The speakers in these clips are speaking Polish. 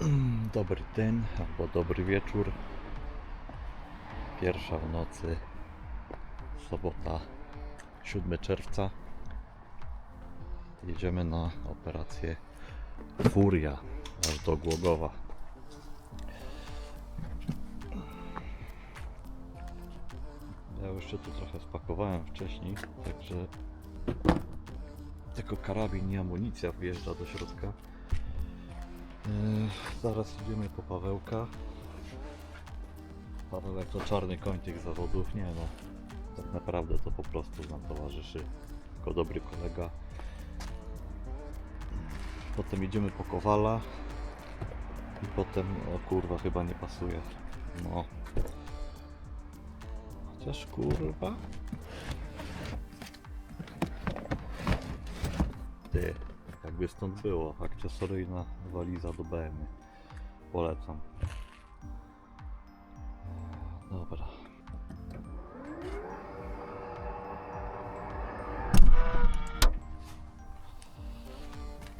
Dobry dzień albo dobry wieczór. Pierwsza w nocy, sobota, 7 czerwca. Jedziemy na operację Furia aż do Głogowa. Ja się tu trochę spakowałem wcześniej, także tylko karabin i amunicja wjeżdża do środka. Yy, zaraz idziemy po Pawełka. Pawełek to czarny koń tych zawodów. Nie no, tak naprawdę to po prostu nam towarzyszy. Tylko dobry kolega. Potem idziemy po Kowala. I potem, o kurwa, chyba nie pasuje. No. Chociaż kurwa. Ty, jakby stąd było. Akcesoryjna waliza do BMW. Polecam. E, Dobra.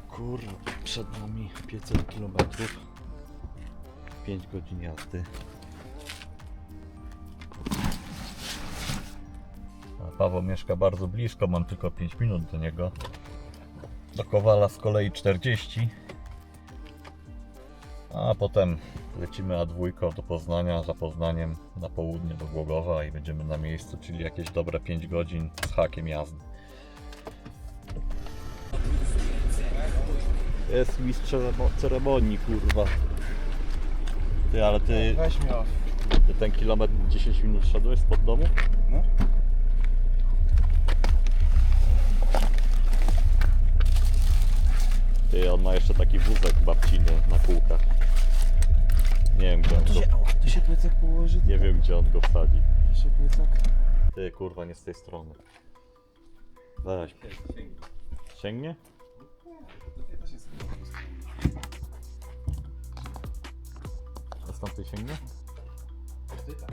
Kurwa, przed nami 500 km. 5 godzin jazdy. Paweł mieszka bardzo blisko, mam tylko 5 minut do niego. Do Kowala z kolei 40. A potem lecimy A2 do Poznania, za Poznaniem na południe do Głogowa i będziemy na miejscu, czyli jakieś dobre 5 godzin z hakiem jazdy. Jest mistrz ceremo- ceremonii, kurwa. Ty, ale ty, Weź mnie off. ty ten kilometr 10 minut szedłeś spod domu? No. Ty, on ma jeszcze taki wózek babciny na kółkach. Nie wiem gdzie on Tu go, się, ała, tu się plecak położy. nie wiem gdzie on go wsadzi. Tu się plecak. Ty kurwa nie z tej strony. Weź. Sięgnie? A z tamtej sięgnie? Kurwa.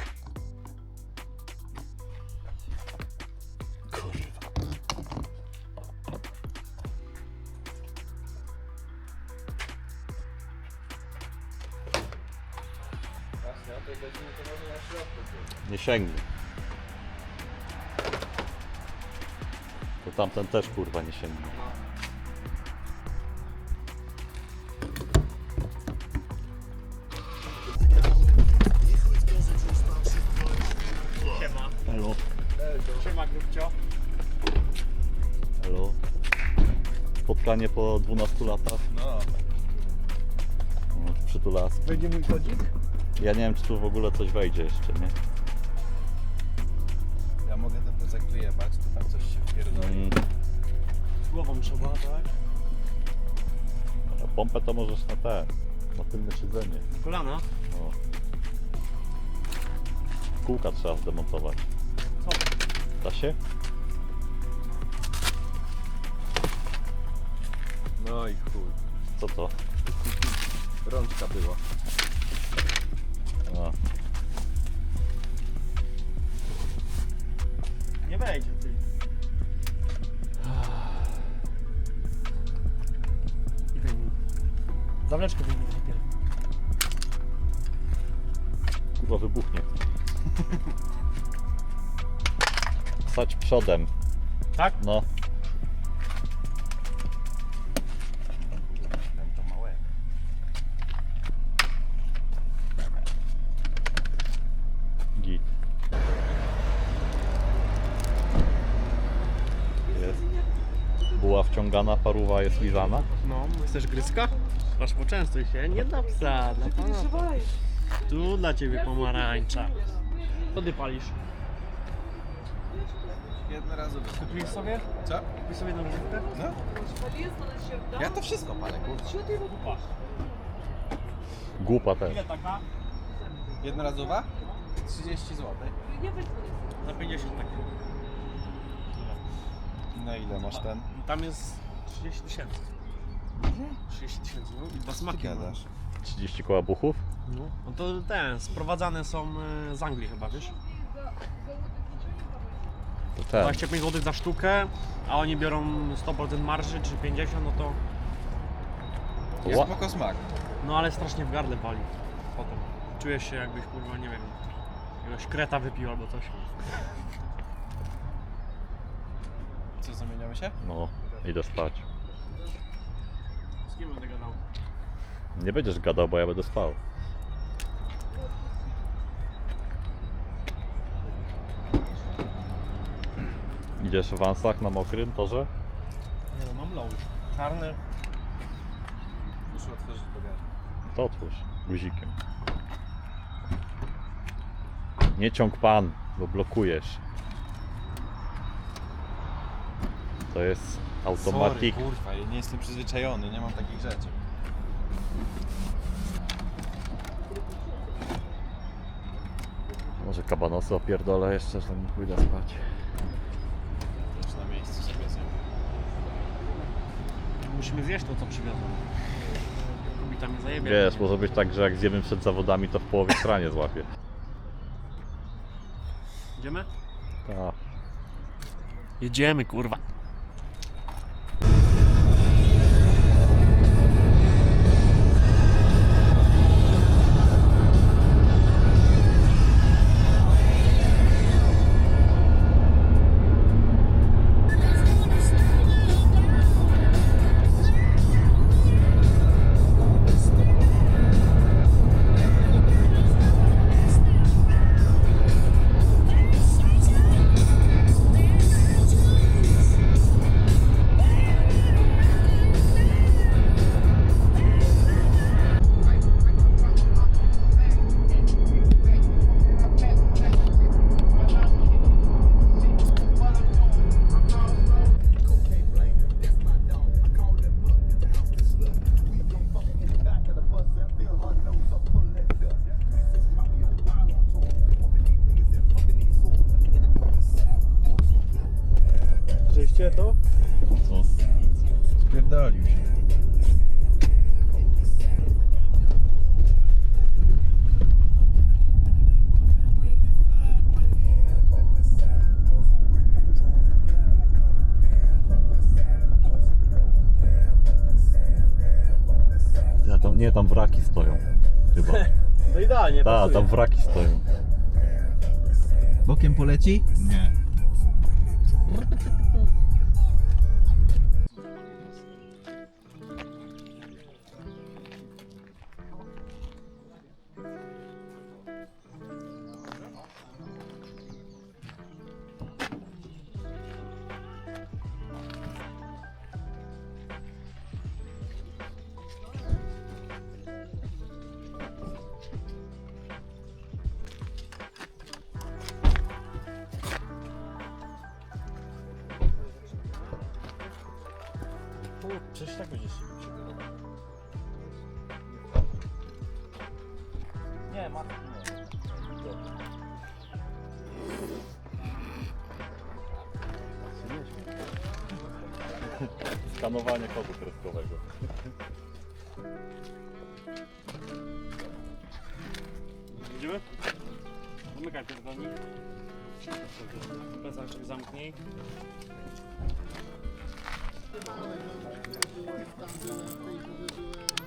Sięgnie. To tamten też kurwa nie sięgnie. Siema. Elo, Siema Grubcio. elo. Spotkanie po 12 latach. No. O, Przytulasku. Wejdzie mój kodzik? Ja nie wiem czy tu w ogóle coś wejdzie jeszcze, nie? Pompę to możesz na te, na tylne siedzenie. Kolana? O. Kółka trzeba zdemontować. Co? Da się? No i chuj. Co to? Rączka była. A, Wyjmij najpierw. kurwa wybuchnie. Stać przodem. Tak? No. Git. Jest. Była wciągana, paruwa jest lizana. Chcesz gryzka? Masz poczęstuj się, nie dla psa, dla pana. Tu dla ciebie pomarańcza. Co ty palisz? Jednorazowy. Kupisz sobie? Co? Kupisz sobie jedną grzywkę? No. Ja to wszystko palę, kurwa. Głupa też. Ile taka? Jednorazowa? 30 zł. Za 50 takie. Na ile masz ten? Tam jest 30 tysięcy. 30 tysięcy, no i dwa smaki. gadasz. 30 koła buchów? No. no to ten, sprowadzane są e, z Anglii chyba, wiesz? To ten. 25 zł za sztukę, a oni biorą 100% marży czy 50, no to To Jest ła- spoko smak. No ale strasznie w gardle pali. Potem. Czujesz się jakbyś kurwa, nie wiem, jakiegoś kreta wypił albo coś. Co, zamieniamy się? No, idę spać. Kim będę gadał? Nie będziesz gadał, bo ja będę spał. Idziesz w wansach na mokrym torze? Nie no, mam low. Czarny. Muszę otworzyć bagaż. To otwórz guzikiem. Nie ciąg pan, bo blokujesz. To jest automatik. Sorry, kurwa, ja nie jestem przyzwyczajony, nie mam takich rzeczy. Może kabanosy opierdolę jeszcze, zanim pójdę spać. Już na miejscu sobie zjem. Musimy zjeść to, co przywiozłem. Kubita mnie zajebie. Wiesz, może być tak, że jak zjemy przed zawodami, to w połowie stranie złapie. Idziemy? Tak. Jedziemy, kurwa. Tam, wraki stoją. Chyba. No idealnie, Tak, pasuje. tam wraki stoją. Bokiem poleci? Nie. Nie, matki nie. Skanowanie kodu kreskowego. Idziemy? Zamykaj pierdolnik. Sobie zamknij. Może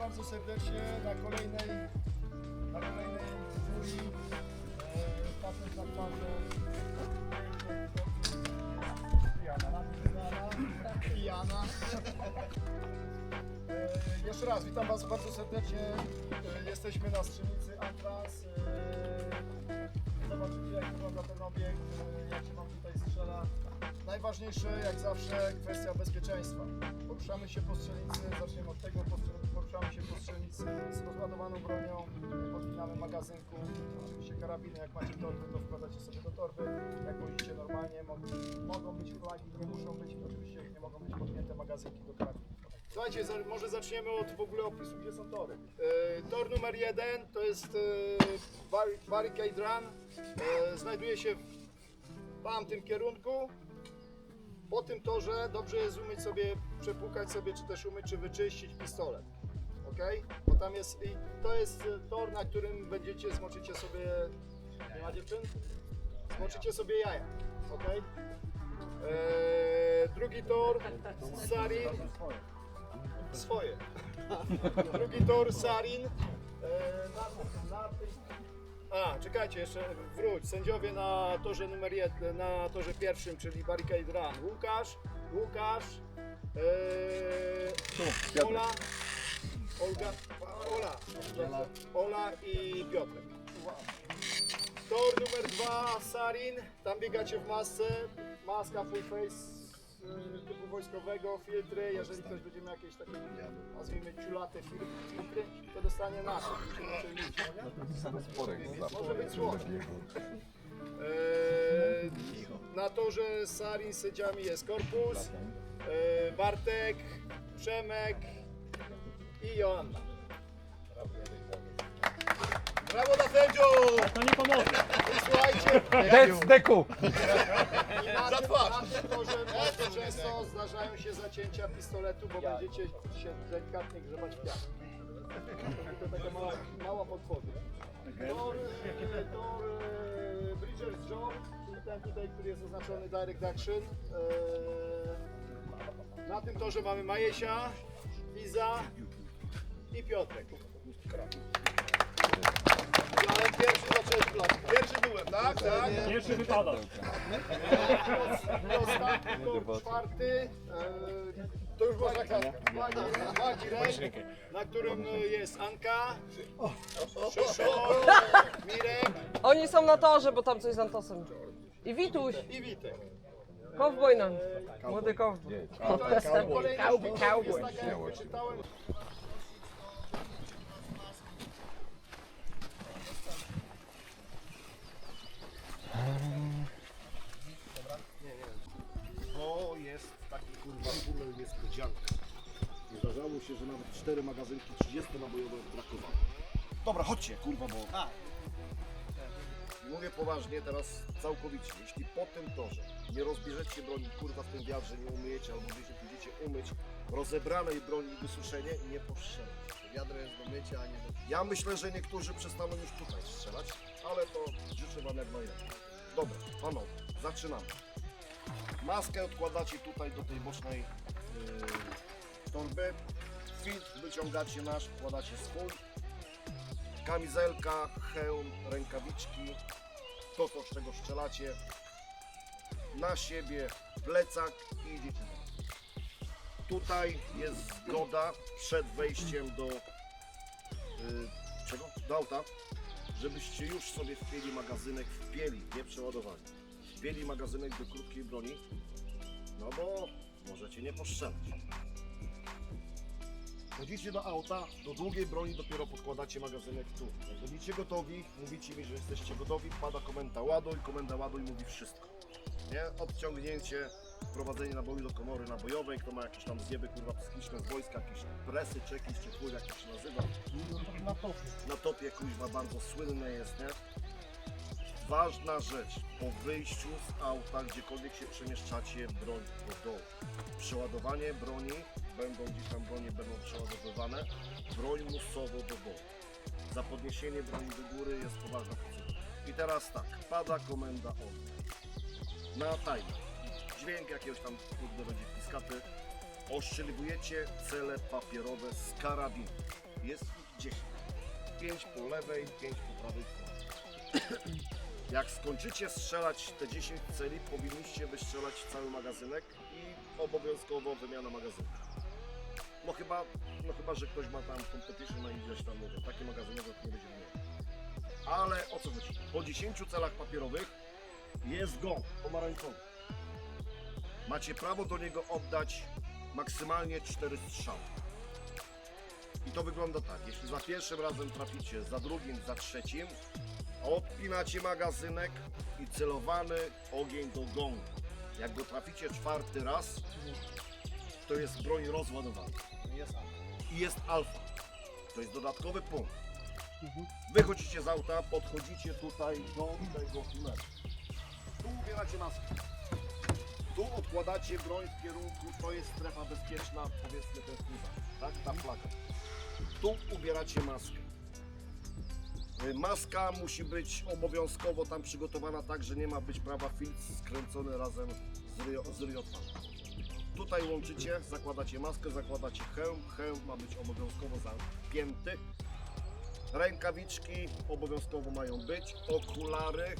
bardzo serdecznie na kolejnej na kolejnej turii. E, patent na. Pijana. Pijana. E, jeszcze raz, witam Was bardzo serdecznie. E, jesteśmy na strzelnicy Antras. E, zobaczycie jak wygląda ten obiekt, e, jak się Wam tutaj strzela. Najważniejsze, jak zawsze, kwestia bezpieczeństwa. Poruszamy się po strzelnicy, zaczniemy od tego, postrze- poruszamy się po strzelnicy z rozładowaną bronią, podpinamy magazynku, oczywiście karabiny, jak macie torby, to wkładacie sobie do torby, jak wolicie normalnie, mo- mogą być flagi, nie muszą być, oczywiście nie mogą być podpięte magazynki do karabinu. Słuchajcie, za- może zaczniemy od w ogóle opisu, gdzie są tory. E, tor numer jeden to jest e, bar, Barricade Run. E, znajduje się w tamtym kierunku. Po tym torze dobrze jest umieć sobie, przepłukać sobie, czy też umyć, czy wyczyścić pistolet. Ok? Bo tam jest, i to jest e, tor, na którym będziecie, zmoczycie sobie, nie ma dziewczyn? Zmoczycie sobie jaja. Ok? E, drugi tor, Sarin. Swoje. Drugi tor Sarin. E, na, na tym, a, czekajcie, jeszcze wróć. Sędziowie na torze numer jeden, na torze pierwszym, czyli Barricade Run. Łukasz, Łukasz, e, Ola, Olga, Ola, Ola i Piotrek. Tor numer dwa, Sarin. Tam biegacie w masce. Maska full face e, typu wojskowego, filtry. Jeżeli ktoś będzie miał jakieś takie, nazwijmy, ciulate fil- filtry, to dostanie nasze. Może być słodkie. Eee, na torze Sarin sędziami jest Korpus, eee, Bartek, Przemek i Joanna. Brawo dla sędziów! To nie pomoże. Słuchajcie, Dec deku! i na tym, na tym torze bardzo często zdarzają się zacięcia pistoletu, bo będziecie się delikatnie grzebać w piach. To taka mała, mała podpowiedź. Tor, e, tor e, Bridger's Job, czyli ten tutaj, który jest oznaczony Direct Action. E, Na tym torze mamy Majesia, Liza i Piotrek. Ale pierwszy zacząłeś klatkę. Pierwszy byłem, tak? Tak. Pierwszy wypada. I ostatni czwarty, e, to już można klatkę. Magirek, na którym jest Anka, Szyszo, Mirek Oni są na torze, bo tam coś z Antosem. I Wituś, i Witek. kowboj nam. Młody kowboj. To jest taka jak wyczytałem. Kurwa tunel niespodzianka. Zdarzało się, że nawet cztery magazynki 30-nabojowe brakowało. Dobra, chodźcie, kurwa, bo... Mówię poważnie teraz całkowicie. Jeśli po tym torze nie rozbierzecie broni, kurwa, w tym wiatrze nie umyjecie, albo gdzieś pójdziecie umyć rozebranej broni i wysuszenie, nie postrzelać. Wiadro jest do mycia, a nie do... Ja myślę, że niektórzy przestaną już tutaj strzelać, ale to życzę wam jak najlepiej. Dobra, panowie, zaczynamy. Maskę odkładacie tutaj do tej bocznej yy, torby. Filtr wyciągacie nasz, wkładacie swój. Kamizelka, hełm, rękawiczki. To, to z czego strzelacie. Na siebie plecak i idziecie. Tutaj jest zgoda przed wejściem do yy, czego? Do auta, żebyście już sobie wpieli magazynek, wpieli, nie przeładowali wpieli magazynek do krótkiej broni, no bo możecie nie postrzelać. Chodzicie do auta, do długiej broni dopiero podkładacie magazynek tu. Jak będziecie gotowi, mówicie mi, że jesteście gotowi, pada komenda ładuj, komenda ładuj mówi wszystko. Nie? Odciągnięcie, wprowadzenie naboju do komory nabojowej, kto ma jakieś tam zjeby kurwa psychiczne z wojska, jakieś presy, czeki, czy chuj, jak to się nazywa. Na topie. Na topie kuźwa bardzo słynne jest, nie? Ważna rzecz, po wyjściu z auta, gdziekolwiek się przemieszczacie, broń do dołu. Przeładowanie broni, będą gdzieś tam bronie będą przeładowywane, broń musowo do dołu. Za podniesienie broni do góry jest poważna procedura. I teraz tak, pada komenda on. Na timer. Dźwięk jakiegoś tam kurde będzie piskaty. Oszczeliwujecie cele papierowe z karabinu. Jest ich 10. 5 po lewej, 5 po prawej stronie. Jak skończycie strzelać te 10 celi, powinniście wystrzelać cały magazynek i obowiązkowo wymiana magazynku. No chyba, no chyba, że ktoś ma tam competition na ileś tam, nie takie to nie będzie miał. Ale o co chodzi? Po 10 celach papierowych jest gong pomarańczowy. Macie prawo do niego oddać maksymalnie 4 strzały. I to wygląda tak, jeśli za pierwszym razem traficie, za drugim, za trzecim, Odpinacie magazynek i celowany ogień do gongu. Jak go traficie czwarty raz, to jest broń rozładowana. Jest alfa. i jest alfa. To jest dodatkowy punkt. Wychodzicie z auta, podchodzicie tutaj do tego tunelu. Tu ubieracie maskę. Tu odkładacie broń w kierunku, to jest strefa bezpieczna, powiedzmy ten pływa, tak? Ta flaga. Tu ubieracie maskę. Y, Maska musi być obowiązkowo tam przygotowana tak, że nie ma być prawa filtr skręcony razem z, ryjo, z. Tutaj łączycie, zakładacie maskę, zakładacie hełm. Hełm ma być obowiązkowo zapięty. Rękawiczki obowiązkowo mają być. Okulary.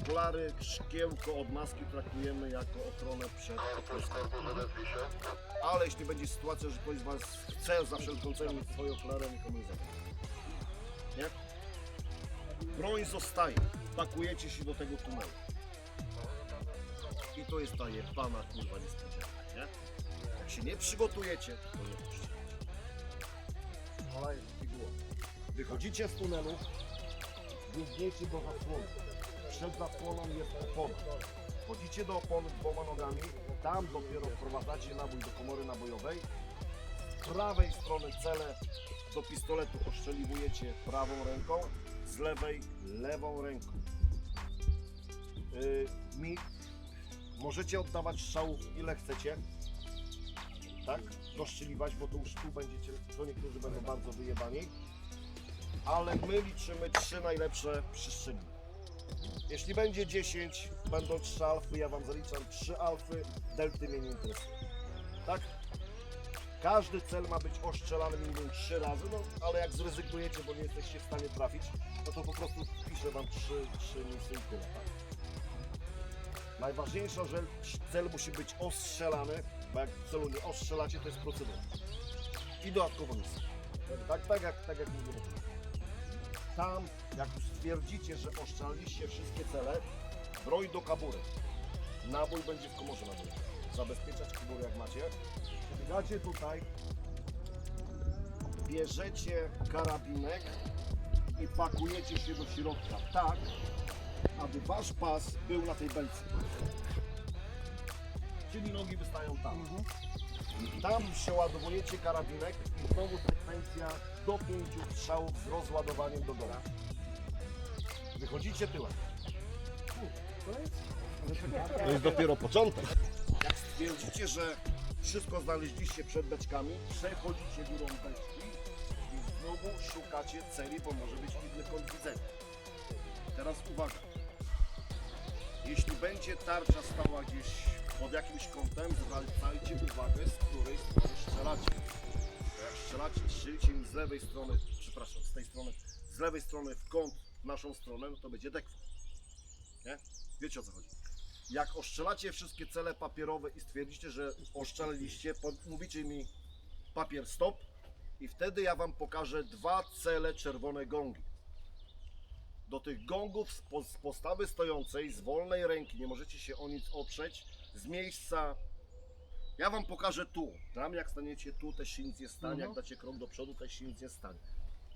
Okulary, szkiełko od maski traktujemy jako ochronę przed okruską. Ale jeśli będzie sytuacja, że ktoś z Was chce za wszelką cenę swoje okulary, nikomu nie zabroni. Nie? Broń zostaje. Pakujecie się do tego tunelu. I to jest ta jebana kurwa niespodzianka, nie? Jak się nie przygotujecie, to nie było. Wychodzicie z tunelu, biegniecie do zasłony. Przed zasłoną jest opona. Wchodzicie do opony dwoma nogami, tam dopiero wprowadzacie nabój do komory nabojowej. Z prawej strony cele do pistoletu oszczeliwujecie prawą ręką, z lewej lewą ręką. Yy, mi Możecie oddawać strzałów ile chcecie. Tak? Doszczeliwać, bo to już tu będziecie, to niektórzy będą bardzo wyjebani. Ale my liczymy trzy najlepsze przystrzeliny. Jeśli będzie 10, będą 3 alfy, ja Wam zaliczam 3 alfy, delty mnie nie interesuje. Tak? Każdy cel ma być oszczelany minimum 3 razy, no ale jak zrezygnujecie, bo nie jesteście w stanie trafić, no to po prostu wpiszę Wam 3, 3 misy i tyle. Tak? Najważniejsza, że cel musi być ostrzelany, bo jak celu nie ostrzelacie, to jest procedura. I dodatkowo misja. Tak, tak jak, tak jak mówię. Tam, jak stwierdzicie, że oszczeliście wszystkie cele, broń do kabury. Nabój będzie w komorze. Zabezpieczać kabury jak macie. Biegacie tutaj, bierzecie karabinek i pakujecie się do środka tak, aby wasz pas był na tej belce. Czyli nogi wystają tam. Tam przeładowujecie karabinek i znowu sekwencja do pięciu strzałów z rozładowaniem do gola. Wychodzicie tyłem. To jest dopiero początek. Jak stwierdzicie, że wszystko znaleźliście przed beczkami, przechodzicie górą beczki i znowu szukacie celi, bo może być inny kąt widzenia. Teraz uwaga. Jeśli będzie tarcza stała gdzieś pod jakimś kątem, zwracajcie uwagę, z której strony strzelacie. Bo jak strzelacie, strzelcie mi z lewej strony, przepraszam, z tej strony, z lewej strony w kąt w naszą stronę, no to będzie dekwa. Nie? Wiecie o co chodzi. Jak oszczelacie wszystkie cele papierowe i stwierdzicie, że oszczeliliście, pod- mówicie mi papier stop i wtedy ja Wam pokażę dwa cele czerwone gongi do tych gongów z, po, z postawy stojącej, z wolnej ręki, nie możecie się o nic oprzeć, z miejsca. Ja wam pokażę tu. Tam jak staniecie tu, też się nic nie stanie. Jak dacie krok do przodu, też się nic nie stanie.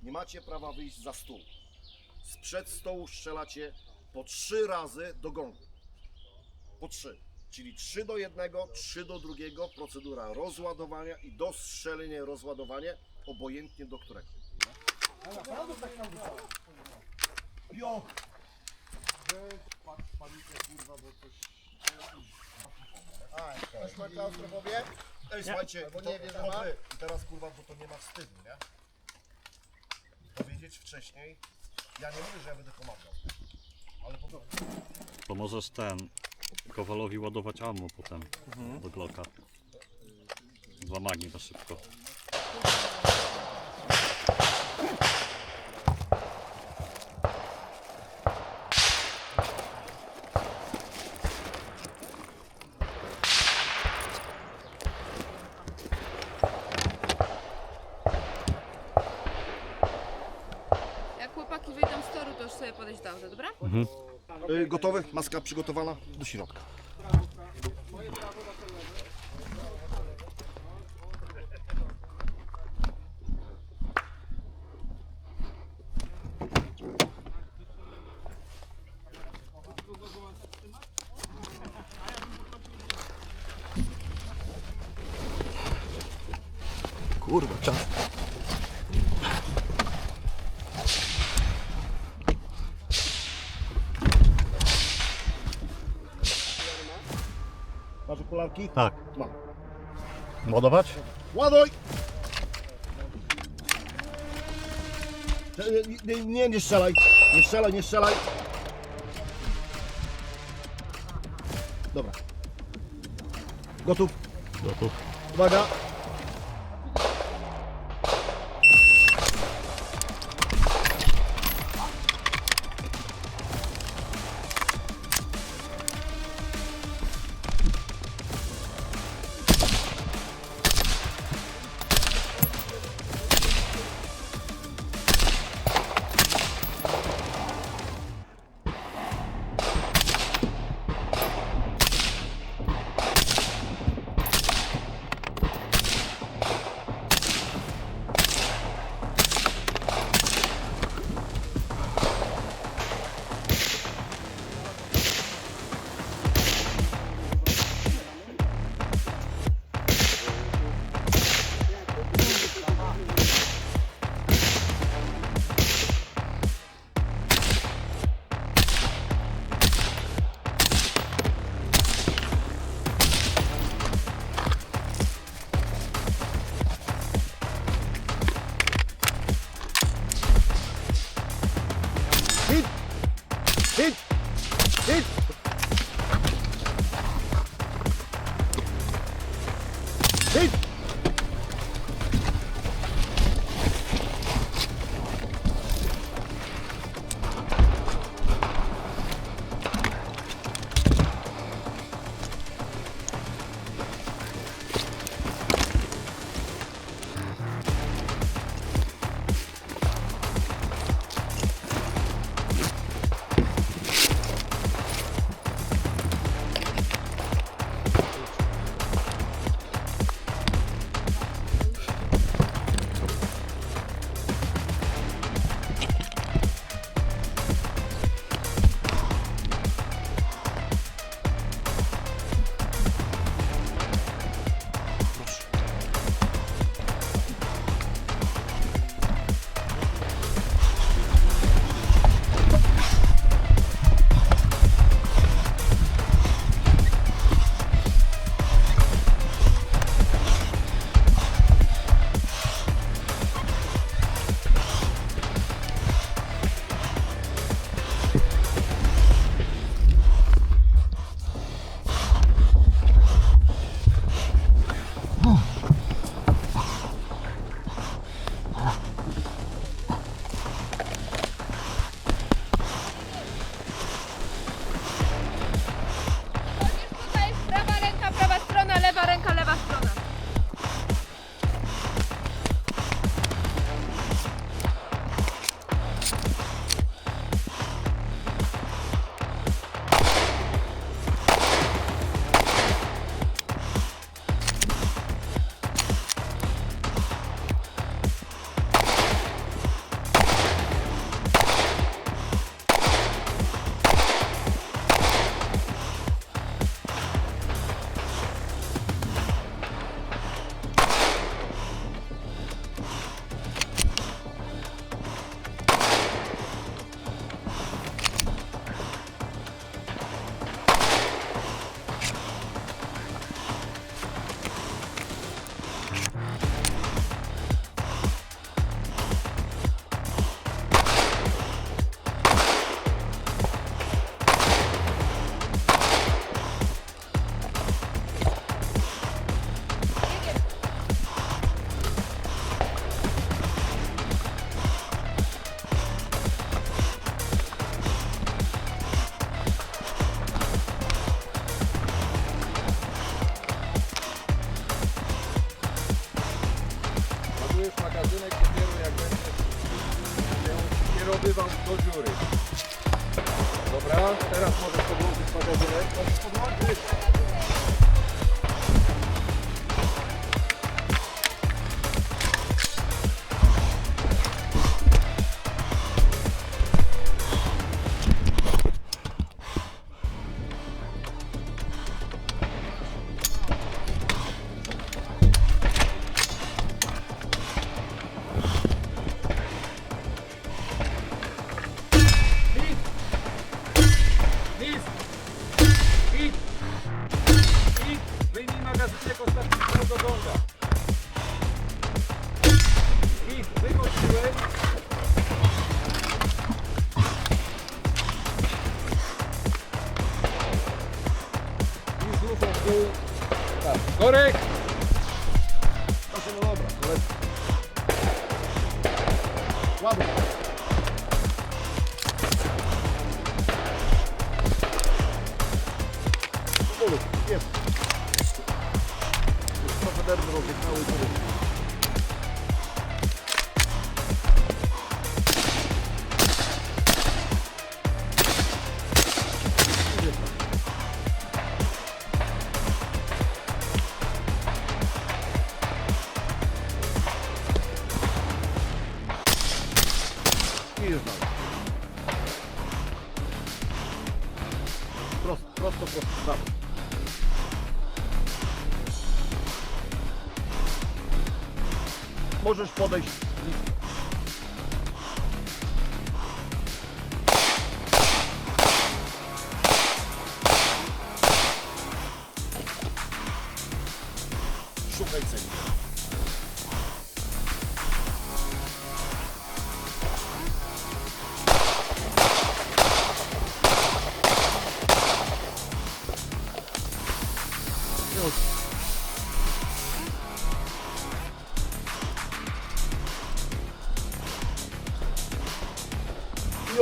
Nie macie prawa wyjść za stół. Sprzed stołu strzelacie po trzy razy do gongu. Po trzy. Czyli 3 do jednego, 3 do drugiego, procedura rozładowania i dostrzelenie, rozładowanie, obojętnie do którego. Ale naprawdę tak nam wycało. Jo! Panikę kurwa, bo coś... A, ktoś ma klaustrofobię? Ej, słuchajcie, to, nie wie, że to ma? wy. I teraz kurwa, bo to nie ma wstydu, nie? Powiedzieć wcześniej, ja nie mówię, że ja będę pomagał, ale po prostu. To możesz ten Kowalowi ładować ammo potem do Glocka. Dla magii na szybko. Jak chłopaki wyjdą z toru, to już sobie podejść do auta, dobra? Y, gotowy? Maska przygotowana? Do środka. Ładować? Ładuj! Nie, nie, nie strzelaj. Nie strzelaj, nie strzelaj. Dobra. Gotów. Gotów. Uwaga. Możesz podejść.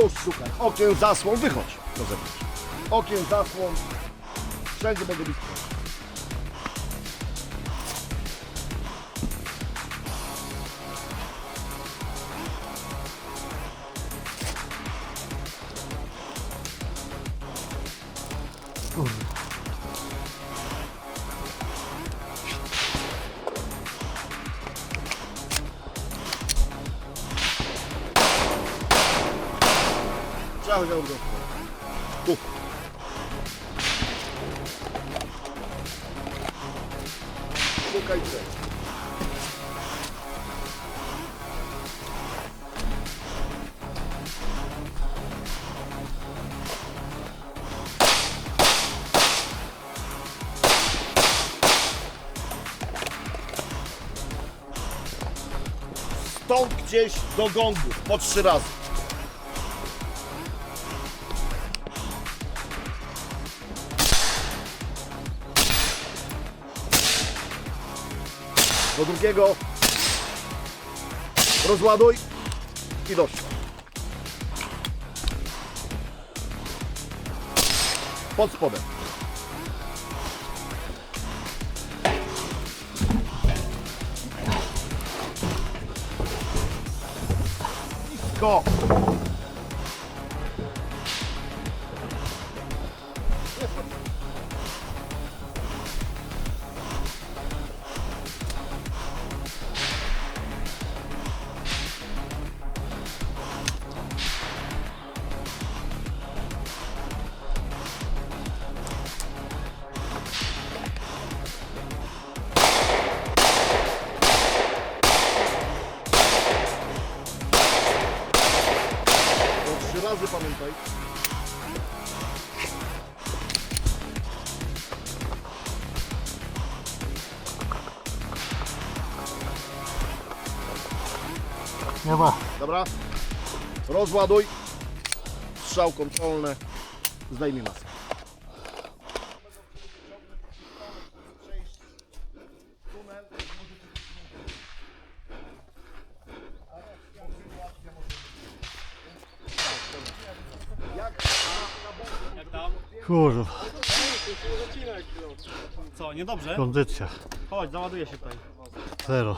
Już szukaj. Okien zasłon, wychodź do. Okien zasłon. Wszędzie mogę być. Stąd gdzieś do gongu po trzy razy. Do drugiego. Rozładuj i dość. Pod spodem. Nisko. To Dobra. Rozładuj. Strzał kontrolny. Zdejmij maskę. Kurwa. Co, niedobrze? Kondycja. Chodź, załaduję się tutaj. Zero.